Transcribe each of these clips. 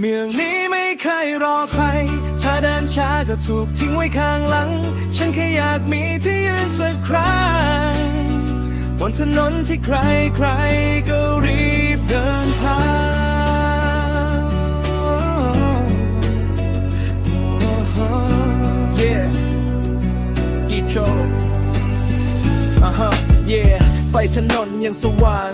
เมืองนี้ไม่เคยรอใคร ถ้าเดินช้าก็ถูกทิ้งไว้ข้างหลัง ฉันแค่อยากมีที่ยืนสักครั้ง บนถนนที่ใครใครๆก็รีบเดินผ่าน Yeah อีโชอ่าฮะ yeah ไฟถนนยังสว่าง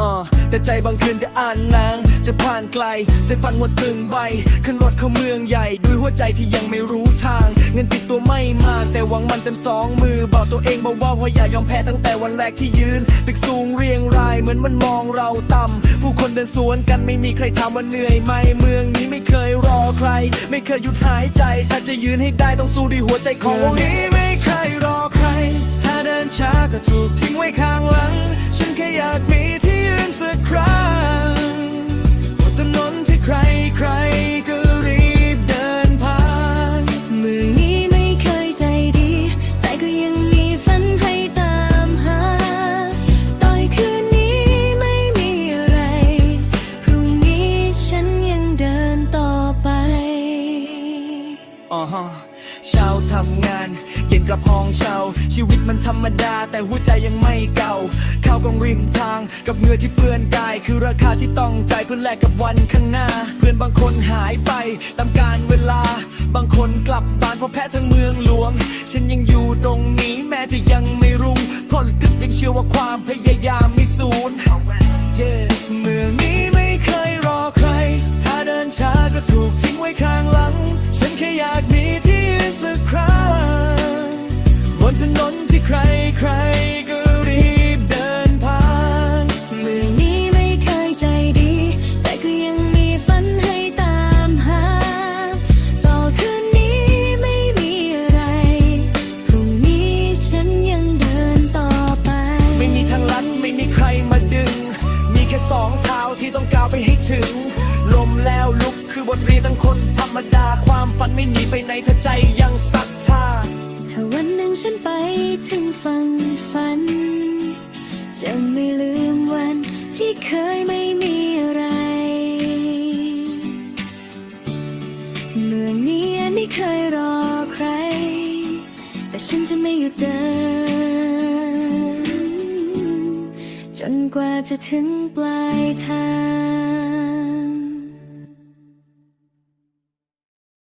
อ่าแต่ใจบางคืนก็อ่านนาง จะผ่านไกลเส้นฝันหมดตึงใบขึ้นรถเข้าเมืองใหญ่ด้วยหัวใจที่ยังไม่รู้ทาง เงินติดตัวไม่มากแต่หวังมันเต็มสองมือบอกตัวเองบอกว่าว่าอย่ายอมแพ้ตั้งแต่วันแรกที่ยืนตึกสูงเรียงรายเหมือนมันมองเราต่ำผู้คนเดินสวนกันไม่มีใครถามว่าเหนื่อยไหมเมืองนี้ไม่เคยรอใคร ไม่เคยหยุดหายใจ ถ้าจะยืนให้ได้ต้องสู้ด้วยหัวใจของเมืองนี้ไม่เคยรอใคร ถ้าเดินช้าก็ถูกทิ้งไว้ข้าง เช้าทำงาน เย็นกับห้องเช่าชีวิตมันธรรมดา แต่หัวใจยังไม่เก่า ข้าวกองริมทาง กับเงื่อที่เปื้อนกาย คือราคาที่ต้องจ่ายเพื่อแลกกับวันข้างหน้า เพื่อนบางคนหายไปตามการเวลา บางคนกลับบ้านเพราะแพ้ทั้งเมืองหลวง ฉันยังอยู่ตรงนี้แม้จะยังไม่รุ่งคนกึกยังเชื่อว่าความพยายาม ที่ต้องก้าวไปให้ถึง ลมแล้วลุกคือบทเรียนตั้งคนธรรมดา ความฝันไม่หนีไปไหนถ้าใจยังศรัทธาถ้าวันหนึ่งฉันไปถึงฝั่งฝัน จะไม่ลืมวันที่เคยไม่มีอะไร เมืองนี้ไม่เคยรอใคร แต่ฉันจะไม่หยุดเดิน กว่าจะถึงปลายทาง